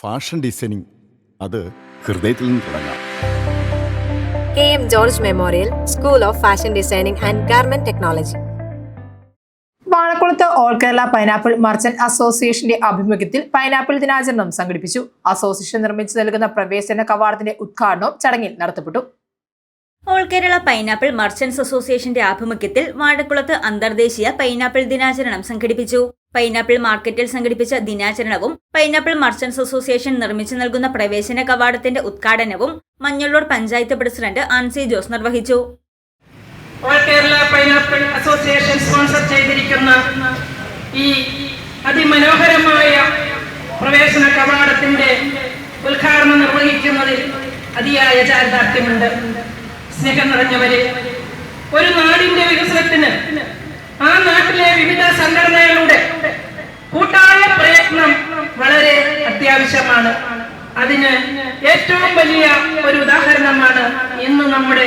Fashion designing. അത് ഹൃദയത്തിൽ നിന്ന് തുടങ്ങാം. K M George memorial school of fashion designing and garment technology. വാഴക്കുളത്ത് all Kerala pineapple merchant അസോസിയേഷന്റെ ആഭിമുഖ്യത്തിൽ പൈനാപ്പിൾ ദിനാചരണം സംഘടിപ്പിച്ചു. അസോസിയേഷൻ നിർമ്മിച്ചു നൽകുന്ന പ്രവേശന കവാടത്തിന്റെ ഉദ്ഘാടനവും ചടങ്ങിൽ നടത്തപ്പെട്ടു. ഓൾ കേരള പൈനാപ്പിൾ മർച്ചന്റ്സ് അസോസിയേഷന്റെ ആഭിമുഖ്യത്തിൽ വാഴക്കുളത്ത് അന്തർദേശീയ പൈനാപ്പിൾ ദിനാചരണം സംഘടിപ്പിച്ചു. പൈനാപ്പിൾ മാർക്കറ്റിൽ സംഘടിപ്പിച്ച ദിനാചരണവും പൈനാപ്പിൾ മർച്ചന്റ്സ് അസോസിയേഷൻ നിർമ്മിച്ചു നൽകുന്ന പ്രവേശന കവാടത്തിന്റെ ഉദ്ഘാടനവും മഞ്ഞള്ളൂർ പഞ്ചായത്ത് പ്രസിഡന്റ് ആൻസി ജോസ് നിർവഹിച്ചു. All Kerala pineapple association sponsor ചെയ്തിരിക്കുന്ന ഈ അതിമനോഹരമായ പ്രവേശന കവാടത്തിന്റെ ഉദ്ഘാടനം നിർവഹിക്കുന്നതിൽ അതിയായ ചാരിതാർത്ഥ്യമുണ്ട്. സ്നേഹം നിറഞ്ഞവരെ ഒരു നാടിന്റെ വികസനത്തിന് ആ നാട്ടിലെ വിവിധ സംഘടനകളുടെ കൂട്ടായ പ്രയത്നം വളരെ അത്യാവശ്യമാണ്. അതിന് ഏറ്റവും വലിയ ഒരു ഉദാഹരണമാണ് ഇന്ന് നമ്മുടെ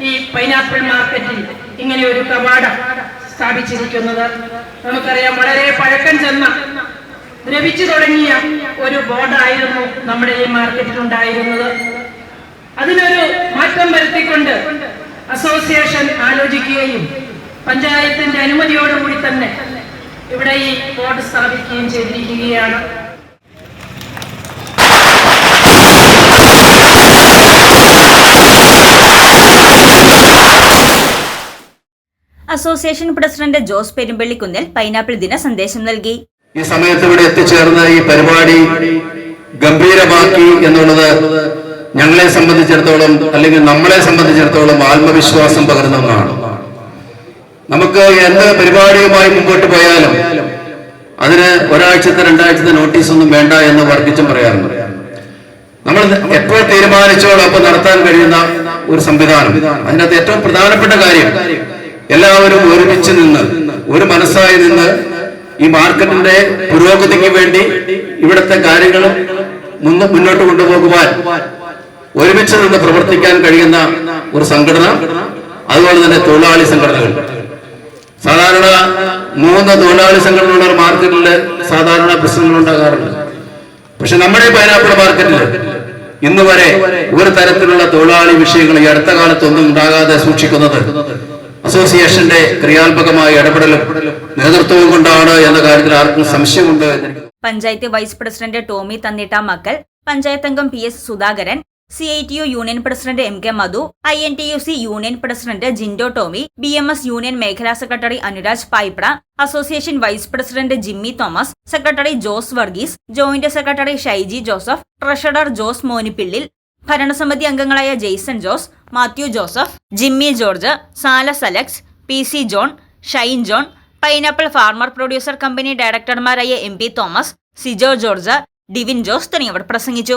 ഈ പൈനാപ്പിൾ മാർക്കറ്റിൽ ഇങ്ങനെ ഒരു കവാടം സ്ഥാപിച്ചിരിക്കുന്നത്. നമുക്കറിയാം വളരെ പഴക്കം ചെന്ന ദ്രവിച്ചു തുടങ്ങിയ ഒരു ബോർഡായിരുന്നു നമ്മുടെ ഈ മാർക്കറ്റിൽ ഉണ്ടായിരുന്നത് അതിനൊരു മാറ്റം വരുത്തിക്കൊണ്ട് അസോസിയേഷൻ ആലോചിക്കുകയും പഞ്ചായത്തിന്റെ അനുമതിയോടുകൂടി തന്നെ ഇവിടെ ഈ ബോർഡ് സ്ഥാപിക്കുകയും ചെയ്തിരിക്കുകയാണ്. Association president Jose Perumpallikkunnil pineapple ദിന സന്ദേശം നൽകി. ഈ സമയത്ത് ഇവിടെ എത്തിച്ചേർന്ന ഈ പരിപാടി ഗംഭീരമാക്കി എന്നുള്ളത് ഞങ്ങളെ സംബന്ധിച്ചിടത്തോളം അല്ലെങ്കിൽ നമ്മളെ സംബന്ധിച്ചിടത്തോളം ആത്മവിശ്വാസം പകരുന്ന ഒന്നാണ്. നമുക്ക് എന്ത് പരിപാടിയുമായി മുമ്പോട്ട് പോയാലും അതിന് ഒരാഴ്ചത്തെ രണ്ടാഴ്ചത്തെ നോട്ടീസ് ഒന്നും വേണ്ട എന്ന് വർദ്ധിച്ചും പറയാറുണ്ട്. നമ്മൾ എപ്പോൾ തീരുമാനിച്ചോ അപ്പോൾ നടത്താൻ കഴിയുന്ന ഒരു സംവിധാനം. അതിനകത്ത് ഏറ്റവും പ്രധാനപ്പെട്ട കാര്യം എല്ലാവരും ഒരുമിച്ച് നിന്ന് ഒരു മനസ്സായി നിന്ന് ഈ മാർക്കറ്റിന്റെ പുരോഗതിക്ക് വേണ്ടി ഇവിടുത്തെ കാര്യങ്ങൾ മുന്ന് മുന്നോട്ട് കൊണ്ടുപോകുവാൻ ഒരുമിച്ച് നിന്ന് പ്രവർത്തിക്കാൻ കഴിയുന്ന ഒരു സംഘടന അതുപോലെ തന്നെ തൊഴിലാളി സംഘടനകൾ. സാധാരണ മൂന്ന് തൊഴിലാളി സംഘടനകളുടെ ഒരു മാർക്കറ്റിൽ സാധാരണ പ്രശ്നങ്ങൾ ഉണ്ടാകാറുണ്ട്. പക്ഷെ നമ്മുടെ ഈ പൈനാപ്പിൾ മാർക്കറ്റിൽ ഇന്ന് വരെ ഒരു തരത്തിലുള്ള തൊഴിലാളി വിഷയങ്ങൾ ഈ അടുത്ത കാലത്തൊന്നും ഉണ്ടാകാതെ സൂക്ഷിക്കുന്നത് അസോസിയേഷന്റെ ക്രിയാത്മകമായ ഇടപെടലും നേതൃത്വവും കൊണ്ടാണ് എന്ന കാര്യത്തിൽ ആർക്കും സംശയമുണ്ട്. പഞ്ചായത്ത് വൈസ് പ്രസിഡന്റ് ടോമി തന്നിട്ട മക്കൾ പഞ്ചായത്ത് അംഗം P S Sudhakaran C I T U union president M K Madhu I N T U C union president Jindo Tomy B M S union മേഖലാ secretary Anuraj Paipra association vice president Jimmy Thomas secretary Jose Varghese joint secretary Shaiji Joseph treasurer Jose Monippillil ഭരണസമിതി അംഗങ്ങളായ Jaison Jose Mathew Joseph Jimmy George Salas Alex P C John Shine John pineapple farmer producer company ഡയറക്ടർമാരായ M P Thomas Sijo George Divin Jose തുടങ്ങിയവർ പ്രസംഗിച്ചു.